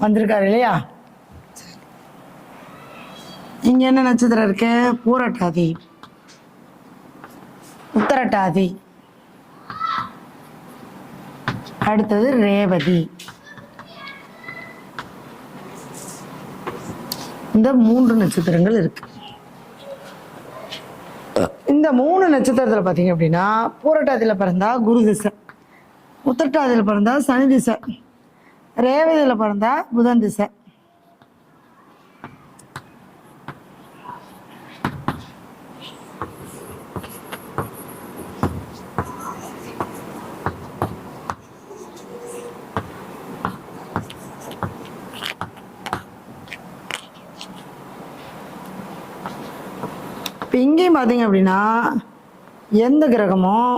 வந்திருக்காரு இல்லையா? இங்க என்ன நட்சத்திரம் இருக்கு? பூரட்டாதி. உத்தரட்டாதி. அடுத்தது ரேவதி. இந்த மூன்று நட்சத்திரங்கள் இருக்கு. இந்த மூணு நட்சத்திரத்தில் பார்த்தீங்க அப்படின்னா பூரட்டாதியில் பிறந்தா குரு திசை. உத்தரட்டாதியில் பிறந்தா சனி திசை. ரேவதியில் பிறந்தா புதன் திசை. இப்போ இங்கேயும் பார்த்தீங்க அப்படின்னா எந்த கிரகமும்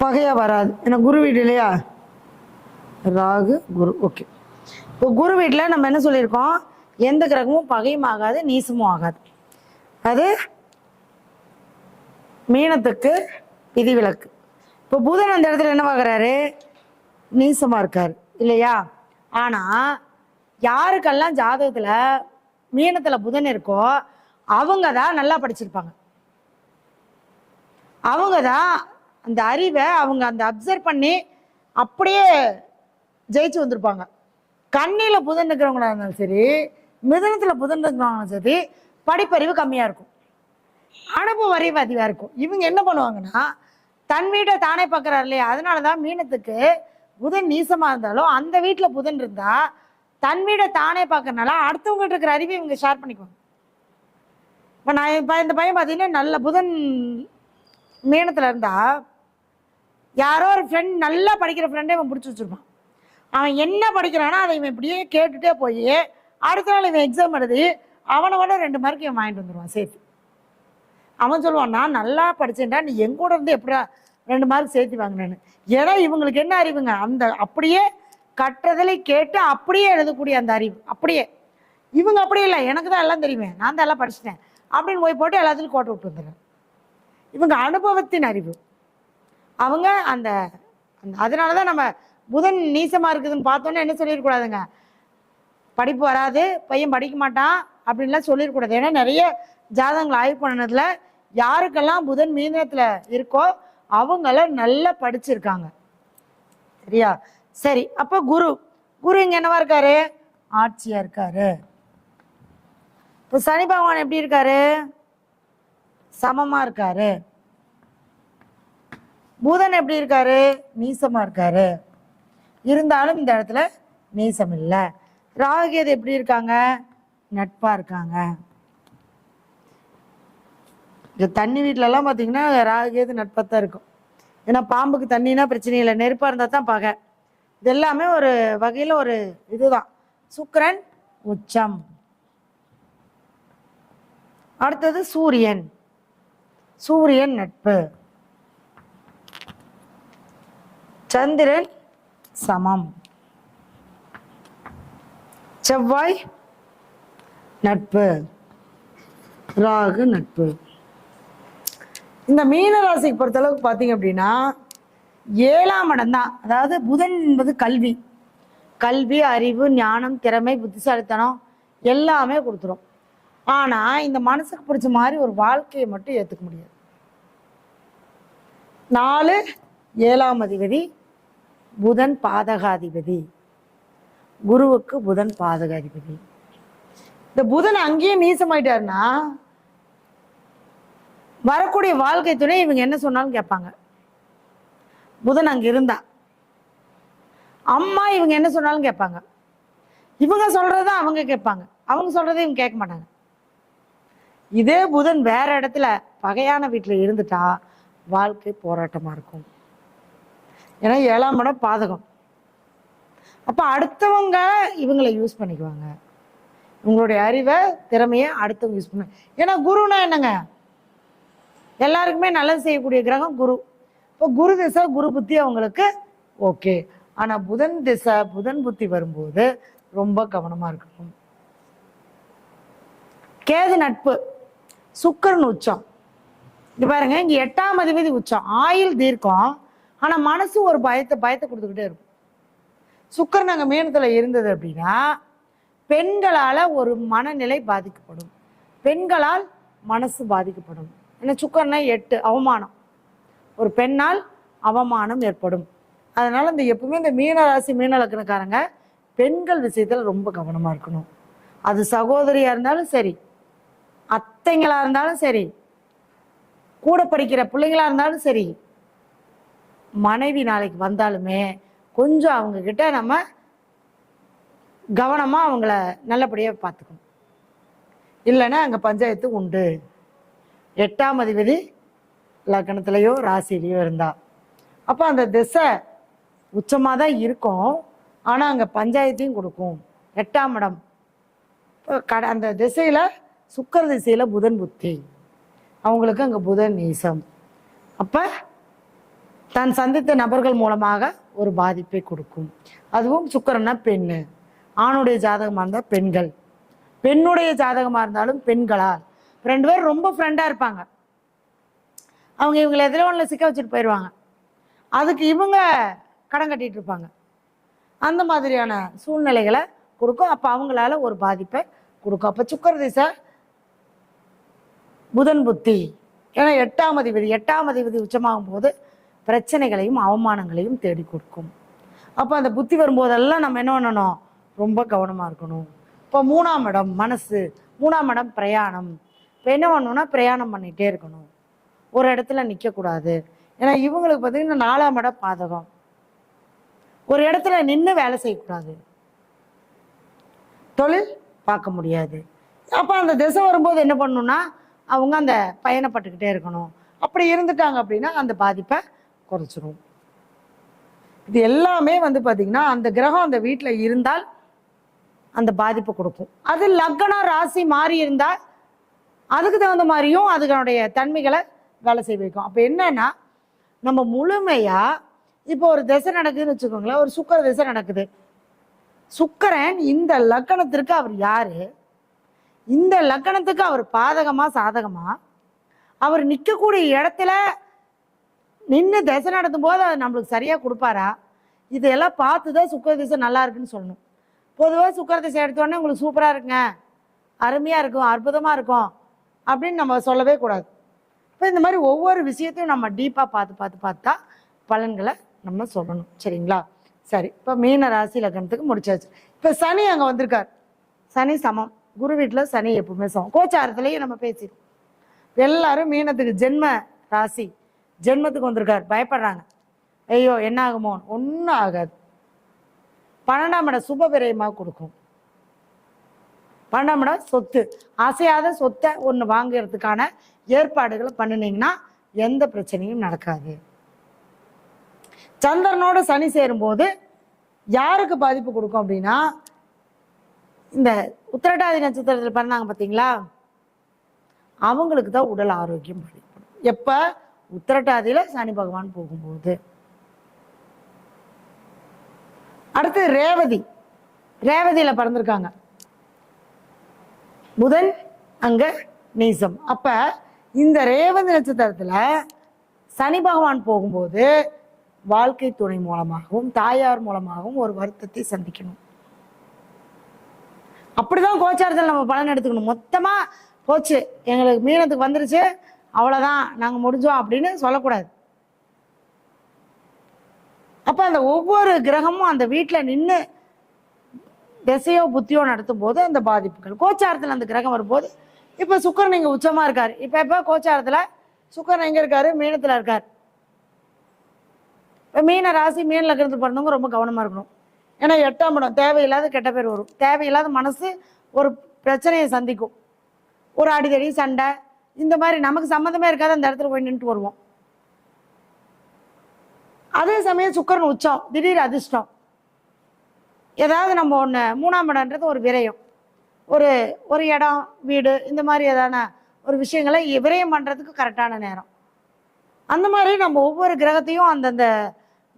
பகையாக வராது. ஏன்னா குரு வீடு இல்லையா? ராகு குரு. ஓகே இப்போ குரு வீட்டில் நம்ம என்ன சொல்லியிருக்கோம்? எந்த கிரகமும் பகையும் ஆகாது நீசமும் ஆகாது. அது மீனத்துக்கு விதிவிலக்கு. இப்போ புதன் அந்த இடத்துல என்ன பார்க்குறாரு? நீசமாக இருக்கார் இல்லையா? ஆனால் யாருக்கெல்லாம் ஜாதகத்தில் மீனத்தில் புதன் இருக்கோ அவங்க தான் நல்லா படிச்சிருப்பாங்க. அவங்க தான் அந்த அறிவை அவங்க அந்த அப்சர்வ் பண்ணி அப்படியே ஜெயிச்சு வந்திருப்பாங்க. கண்ணியில் புதன் இருக்கிறவங்களா இருந்தாலும் சரி மிதனத்தில் புதன் இருக்கிறவங்களும் சரி படிப்பறிவு கம்மியாக இருக்கும். அனுபவ அறிவு அதிகமாக இருக்கும். இவங்க என்ன பண்ணுவாங்கன்னா தன் வீட்டை தானே பார்க்குறாரு இல்லையா? அதனால தான் மீனத்துக்கு புதன் நீசமாக இருந்தாலும் அந்த வீட்டில் புதன் இருந்தால் தன் வீடை தானே பார்க்கறனால அடுத்தவங்ககிட்ட இருக்கிற அறிவை இவங்க ஷேர் பண்ணிக்குவாங்க. இப்போ நான் இப்போ இந்த பையன் பார்த்தீங்கன்னா நல்ல புதன் மீனத்தில் இருந்தால் யாரோ ஒரு ஃப்ரெண்ட் நல்லா படிக்கிற ஃப்ரெண்டே இவன் பிடிச்சி வச்சிருப்பான். அவன் என்ன படிக்கிறானோ அதை இவன் இப்படியே கேட்டுட்டே போய் அடுத்த நாள் இவன் எக்ஸாம் எழுதி அவனை விட ரெண்டு மார்க் இவன் வாங்கிட்டு வந்துடுவான் சேர்த்து அவன் சொல்லுவான் நான் நல்லா படிச்சேன்டா நீ எங்கூட இருந்து எப்படா ரெண்டு மார்க் சேர்த்து வாங்கினேன்னு. ஏன்னா இவங்களுக்கு என்ன அறிவுங்க? அந்த அப்படியே கற்றதில் கேட்டு அப்படியே எழுதக்கூடிய அந்த அறிவு. அப்படியே. இவங்க அப்படியே இல்லை எனக்கு தான் எல்லாம் தெரியுமே. நான் தான் எல்லாம் படிச்சிட்டேன். அப்படின்னு போய் போட்டு எல்லாத்துலையும் கோட்டை விட்டு வந்துடுறேன் இவங்க அனுபவத்தின் அறிவு. அவங்க அந்த அந்த- அதனால தான் நம்ம புதன் நீசமாக இருக்குதுன்னு பார்த்தோன்னே என்ன சொல்லிடக்கூடாதுங்க படிப்பு வராது பையன் படிக்க மாட்டான் அப்படின்லாம் சொல்லிடக்கூடாது ஏன்னா நிறைய ஜாதகங்கள் ஆய்வு பண்ணதில் யாருக்கெல்லாம் புதன் மீனத்தில் இருக்கோ அவங்கள நல்லா படிச்சிருக்காங்க. சரியா? சரி அப்போ குரு. குரு இங்கே என்னவா இருக்காரு? ஆட்சியாக இருக்காரு. இப்போ சனி பகவான் எப்படி இருக்காரு? சமமாக இருக்காரு. புதன் எப்படி இருக்காரு? நீசமாக இருக்காரு. இருந்தாலும் இந்த இடத்துல நீசம் இல்லை ராகுகேது எப்படி இருக்காங்க? நட்பா இருக்காங்க. இந்த தண்ணி வீட்டிலலாம் பார்த்தீங்கன்னா ராகுகேது நட்பத்தான் இருக்கும். ஏன்னா பாம்புக்கு தண்ணினா பிரச்சனை இல்லை. நெருப்பாக இருந்தால் தான் பகை. இது எல்லாமே ஒரு வகையில் ஒரு இதுதான். சுக்கரன் உச்சம். அடுத்தது சூரியன். சூரியன் நட்பு. சந்திரன் சமம். செவ்வாய் நட்பு. ராகு நட்பு. இந்த மீன ராசிக்கு பொறுத்தளவுக்கு பார்த்தீங்க அப்படின்னா ஏழாம் இடம் தான். அதாவது புதன் என்பது கல்வி. கல்வி அறிவு ஞானம் திறமை புத்திசாலித்தனம் எல்லாமே கொடுத்துரும். ஆனால் இந்த மனசுக்கு பிடிச்ச மாதிரி ஒரு வாழ்க்கையை மட்டும் ஏற்றுக்க முடியாது. நாலு ஏழாம் அதிபதி புதன் பாதகாதிபதி. குருவுக்கு புதன் பாதகாதிபதி. இந்த புதன் அங்கேயே நீசமாயிட்டாருன்னா வரக்கூடிய வாழ்க்கை துணை இவங்க என்ன சொன்னாலும் கேட்பாங்க. புதன் அங்க இருந்தா. அம்மா இவங்க என்ன சொன்னாலும் கேட்பாங்க. இவங்க சொல்றத அவங்க கேட்பாங்க. அவங்க சொல்றதை இவங்க கேட்க மாட்டாங்க. இதே புதன் வேற இடத்துல பகையான வீட்டில் இருந்துட்டா வாழ்க்கை போராட்டமா இருக்கும். ஏன்னா ஏழாம் இடம் பாதகம். அப்போ அடுத்தவங்க இவங்களை யூஸ் பண்ணிக்குவாங்க. உங்களுடைய அறிவை திறமையை அடுத்தவங்க யூஸ் பண்ண ஏன்னா குருனா என்னங்க? எல்லாருக்குமே நல்லது செய்யக்கூடிய கிரகம் குரு. இப்போ குரு திசை குரு புத்தி அவங்களுக்கு ஓகே ஆனால் புதன் திசை புதன் புத்தி வரும்போது ரொம்ப கவனமாக இருக்கணும். கேது நட்பு சுக்கரன் உச்சம். இது பாருங்க இங்கே எட்டாம் அதிபதி உச்சம். ஆயுள் தீர்க்கம் ஆனால் மனசு ஒரு பயத்தை பயத்தை கொடுத்துக்கிட்டே இருக்கும். சுக்கிரன் அங்கே மேனத்தில் இருந்தது அப்படின்னா பெண்களால் ஒரு மனநிலை பாதிக்கப்படும். பெண்களால் மனசு பாதிக்கப்படும். ஏன்னா சுக்கர்னா எட்டு அவமானம். ஒரு பெண்ணால் அவமானம் ஏற்படும். அதனால் இந்த எப்பவுமே இந்த மீனராசி மீனலக்கணக்காரங்க பெண்கள் விஷயத்தில் ரொம்ப கவனமாக இருக்கணும். அது சகோதரியாக இருந்தாலும் சரி அத்தைங்களாக இருந்தாலும் சரி கூட படிக்கிற பிள்ளைங்களாக இருந்தாலும் சரி மனைவி நாளைக்கு வந்தாலுமே கொஞ்சம் அவங்க கிட்ட நம்ம கவனமா அவங்கள நல்லபடியாக பார்த்துக்கணும் இல்லைன்னா அங்கே பஞ்சாயத்து உண்டு. எட்டாம் அதிபதி லக்னத்திலேயோ ராசியிலையோ இருந்தா. அப்போ அந்த திசை உச்சமாக தான் இருக்கும். ஆனால் அங்கே பஞ்சாயத்தையும் கொடுக்கும். எட்டாம் இடம். இப்போ கட அந்த திசையில் சுக்கர திசையில் புதன் புத்தி. அவங்களுக்கு அங்கே புதன் நீசம். அப்போ தான் சந்தித்த நபர்கள் மூலமாக ஒரு பாதிப்பை கொடுக்கும். அதுவும் சுக்கரன்னா பெண்ணு. ஆணுடைய ஜாதகமாக இருந்தால் பெண்கள். பெண்ணுடைய ஜாதகமாக இருந்தாலும் பெண்களால். ரெண்டு பேரும் ரொம்ப ஃப்ரெண்டாக இருப்பாங்க. அவங்க இவங்களை எதில் ஒன்றில் சிக்க வச்சுட்டு போயிடுவாங்க அதுக்கு இவங்க கடன் கட்டிகிட்டு இருப்பாங்க. அந்த மாதிரியான சூழ்நிலைகளை கொடுக்கும். அப்போ அவங்களால ஒரு பாதிப்பை கொடுக்கும். அப்போ சுக்கர திசை புதன் புத்தி. ஏன்னா எட்டாம் அதிபதி. எட்டாம் அதிபதி உச்சமாகும் போது பிரச்சனைகளையும் அவமானங்களையும் தேடி கொடுக்கும். அப்போ அந்த புத்தி வரும்போதெல்லாம் நம்ம என்ன பண்ணணும்? ரொம்ப கவனமாக இருக்கணும். இப்போ மூணாம் இடம் மனசு. மூணாம் இடம் பிரயாணம். இப்போ என்ன பண்ணணும்னா பிரயாணம் பண்ணிகிட்டே இருக்கணும். ஒரு இடத்துல நிற்கக்கூடாது ஏன்னா இவங்களுக்கு பார்த்தீங்கன்னா நாலாம் இடம் பாதகம். ஒரு இடத்துல நின்று வேலை செய்யக்கூடாது. தொழில் பார்க்க முடியாது. அப்போ அந்த திசை வரும்போது என்ன பண்ணணும்னா அவங்க அந்த பயணப்பட்டுக்கிட்டே இருக்கணும். அப்படி இருந்துட்டாங்க அப்படின்னா அந்த பாதிப்பை குறைச்சிரும். இது எல்லாமே வந்து பார்த்தீங்கன்னா அந்த கிரகம் அந்த வீட்டில் இருந்தால் அந்த பாதிப்பு கொடுக்கும். அது லக்னம் ராசி மாறி இருந்தால் அதுக்கு தகுந்த மாதிரியும் அதுகளுடைய தன்மைகளை வேலை செய்ய வைக்கும். அப்போ என்னன்னா நம்ம முழுமையாக இப்போ ஒரு திசை நடக்குதுன்னு வச்சுக்கோங்களேன் ஒரு சுக்கர திசை நடக்குது. சுக்கரன் இந்த லக்கணத்திற்கு அவர் யார்? இந்த லக்கணத்துக்கு அவர் பாதகமாக சாதகமாக அவர் நிற்கக்கூடிய இடத்துல நின்று திசை நடத்தும் போது அது நம்மளுக்கு சரியாக கொடுப்பாரா? இதையெல்லாம் பார்த்து தான் சுக்கர திசை நல்லா இருக்குன்னு சொல்லணும். பொதுவாக சுக்கர திசை எடுத்தோடனே உங்களுக்கு சூப்பராக இருக்குங்க. அருமையாக இருக்கும் அற்புதமாக இருக்கும் அப்படின்னு நம்ம சொல்லவே கூடாது. இப்போ இந்த மாதிரி ஒவ்வொரு விஷயத்தையும் நம்ம டீப்பாக பார்த்து பார்த்து பார்த்தா பலன்களை நம்ம சொல்லணும். சரிங்களா? சரி இப்போ மீன ராசி லக்னத்துக்கு முடிச்சாச்சு. இப்போ சனி அங்கே வந்திருக்கார். சனி சமம். குரு வீட்டில் சனி எப்பவுமே சமம். கோச்சாரத்துலேயும் நம்ம பேசிடுவோம். எல்லாரும் மீனத்துக்கு ஜென்ம ராசி. ஜென்மத்துக்கு வந்திருக்கார். பயப்படுறாங்க. ஐயோ என்ன ஆகுமோ? ஒன்றும் ஆகாது. பன்னெண்டாம் இடம் சுப விரயமாக கொடுக்கும். பன்னெண்டாம் இடம் சொத்து. அசையாத சொத்தை ஒன்று வாங்குறதுக்கான ஏற்பாடுகளை பண்ணினீங்கன்னா எந்த பிரச்சனையும் நடக்காது. சந்திரனோட சனி சேரும்போது யாருக்கு பாதிப்பு கொடுக்கும் அப்படின்னா இந்த உத்திரட்டாதி நட்சத்திரத்தில் பிறந்தாங்க பார்த்தீங்களா அவங்களுக்கு தான் உடல் ஆரோக்கியம் பாதிக்கப்படும் எப்போ? உத்திரட்டாதியில் சனி பகவான் போகும்போது. அடுத்து ரேவதி. ரேவதியில பிறந்திருக்காங்க. புதன் அங்க நீசம் அப்ப இந்த ரேவதி நட்சத்திரத்துல சனி பகவான் போகும்போது வாழ்க்கை துணை மூலமாகவும் தாயார் மூலமாகவும் ஒரு வருத்தத்தை சந்திக்கணும். அப்படிதான் கோச்சாரத்தில் நம்ம பலன் எடுத்துக்கணும். மொத்தமா போச்சு. எங்களுக்கு மீனத்துக்கு வந்துருச்சு. அவ்வளோதான் நாங்கள் முடிஞ்சோம் அப்படின்னு சொல்லக்கூடாது. அப்போ அந்த ஒவ்வொரு கிரகமும் அந்த வீட்டில் நின்று திசையோ புத்தியோ நடத்தும் போது அந்த பாதிப்புகள். கோச்சாரத்தில் அந்த கிரகம் வரும்போது இப்போ சுக்கரன் இங்கே உச்சமாக இருக்கார். இப்போ இப்போ கோச்சாரத்தில்? சுக்கரன் எங்கே இருக்கார்? மீனத்தில் இருக்கார். இப்போ மீன ராசி மீனில் இருக்கிறது பிறந்தவங்க ரொம்ப கவனமாக இருக்கணும். ஏன்னா எட்டாம் இடம் தேவையில்லாத கெட்ட பேர் வரும். தேவையில்லாத மனசு ஒரு பிரச்சனையை சந்திக்கும். ஒரு அடிதடி சண்டை இந்த மாதிரி நமக்கு சம்மந்தமே இருக்காது அந்த இடத்துல போய் நின்றுட்டு வருவோம். அதே சமயம் சுக்கரன் உச்சம் திடீர் அதிர்ஷ்டம். ஏதாவது நம்ம ஒன்று மூணாம் இடம்ன்றது ஒரு விரயம். ஒரு ஒரு இடம் வீடு இந்த மாதிரி ஏதான ஒரு விஷயங்களை விரயம் பண்ணுறதுக்கு கரெக்டான நேரம். அந்த மாதிரி நம்ம ஒவ்வொரு கிரகத்தையும் அந்தந்த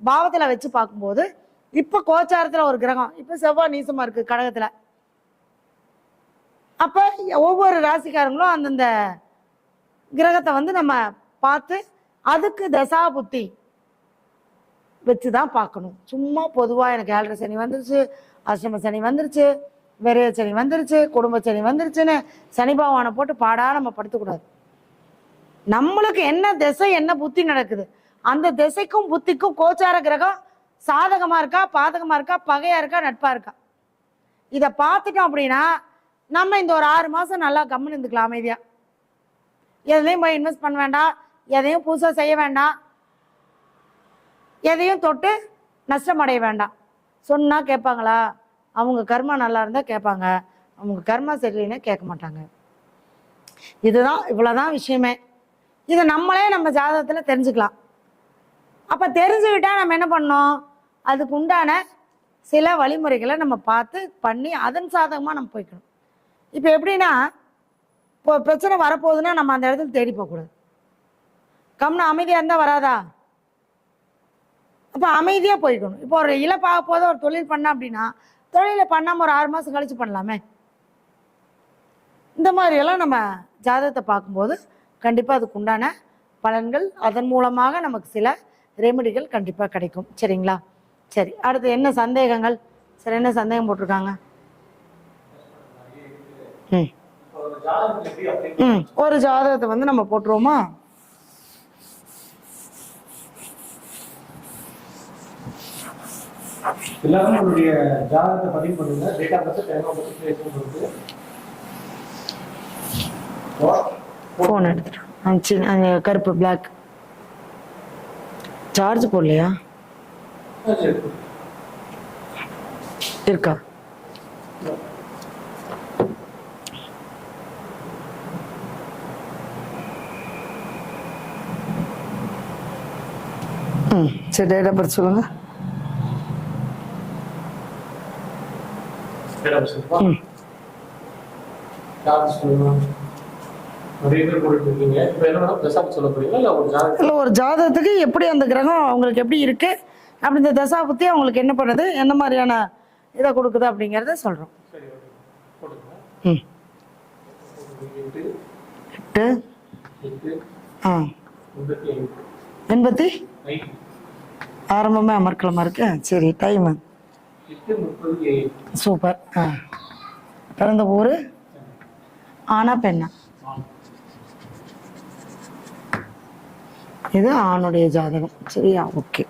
பாவத்தில் வச்சு பார்க்கும்போது இப்போ கோச்சாரத்தில் ஒரு கிரகம் இப்போ செவ்வாய் நீசமாக இருக்குது கடகத்தில். அப்போ ஒவ்வொரு ராசிக்காரங்களும் அந்தந்த கிரகத்தை வந்து நம்ம பார்த்து அதுக்கு தசா புத்தி வச்சு தான் பார்க்கணும். சும்மா பொதுவாக எனக்கு ஏழரை சனி வந்துருச்சு அஷ்டம சனி வந்துருச்சு விரைய சனி வந்துருச்சு குடும்ப சனி வந்துருச்சுன்னு சனி பகவானை போட்டு பாடா நம்ம படுத்தக்கூடாது. நம்மளுக்கு என்ன திசை என்ன புத்தி நடக்குது? அந்த திசைக்கும் புத்திக்கும் கோச்சார கிரகம் சாதகமாக இருக்கா பாதகமாக இருக்கா பகையாக இருக்கா நட்பாக இருக்கா? இதை பார்த்துட்டோம் அப்படின்னா நம்ம இந்த ஒரு ஆறு மாதம் நல்லா கம்முன்னு இருந்துக்கலாம் அமைதியாக எதுலையும் போய் இன்வெஸ்ட் பண்ண வேண்டாம். எதையும் புதுசாக செய்ய வேண்டாம். எதையும் தொட்டு நஷ்டம் அடைய வேண்டாம். சொன்னால் கேட்பாங்களா? அவங்க கர்மா நல்லா இருந்தால் கேட்பாங்க. அவங்க கர்மா சரியில்லைன்னா கேட்க மாட்டாங்க. இதுதான் இவ்வளோதான் விஷயமே. இதை நம்மளே நம்ம ஜாதகத்தில் தெரிஞ்சுக்கலாம். அப்போ தெரிஞ்சுக்கிட்டால் நம்ம என்ன பண்ணோம் அதுக்கு உண்டான சில வழிமுறைகளை நம்ம பார்த்து பண்ணி அதன் சாதகமாக நம்ம போய்க்கணும். இப்போ எப்படின்னா இப்போ பிரச்சனை வரப்போகுதுன்னா நம்ம அந்த இடத்துல தேடி போகக்கூடாது கம்னு அமைதியாக இருந்தால் வராதா? அப்போ அமைதியாக போய்க்கணும். இப்போ ஒரு இழப்பாக போத ஒரு தொழில் பண்ண அப்படின்னா தொழிலை பண்ணாமல் ஒரு ஆறு மாதம் கழித்து பண்ணலாமே? இந்த மாதிரியெல்லாம் நம்ம ஜாதகத்தை பார்க்கும்போது கண்டிப்பாக அதுக்கு உண்டான பலன்கள் அதன் மூலமாக நமக்கு சில ரெமெடிகள் கண்டிப்பாக கிடைக்கும். சரிங்களா? சரி அடுத்து என்ன சந்தேகங்கள்? சரி என்ன சந்தேகம் போட்டிருக்காங்க? ம். ம் ஒரு ஜாதகத்தை வந்து நம்ம போட்டுருவோமா? எல்லாரும் உங்களுடைய ஜாதகத்தை பதிவு பண்ணுங்க. Date of birth time of birth place கொடுத்து ஃபோன் எடுத்துட்டு ஆ, சின்ன அந்த கருப்பு பிளாக் சார்ஜ் போடலையா? இருக்கா. ம் சரி டேட் ஆஃப் பர்த் சொல்லுங்க. டேட்டா பர்சன்ட் ம். இல்லை ஒரு ஜாதகத்துக்கு? எப்படி அந்த கிரகம் அவங்களுக்கு எப்படி இருக்கு? அப்படி இந்த தசா புத்தி அவங்களுக்கு என்ன பண்ணுது? என்ன மாதிரியான இதை கொடுக்குது அப்படிங்கிறத சொல்கிறோம் ம். எட்டு ஆ. எண்பத்தி ஆரம்பமே அமர்க்கலமாக இருக்கு? சரி டைமு சூப்பர் ஆ. பிறந்த ஊர்? ஆனா பெண்ணா? இது ஆணுடைய ஜாதகம். சரியா? ஓகே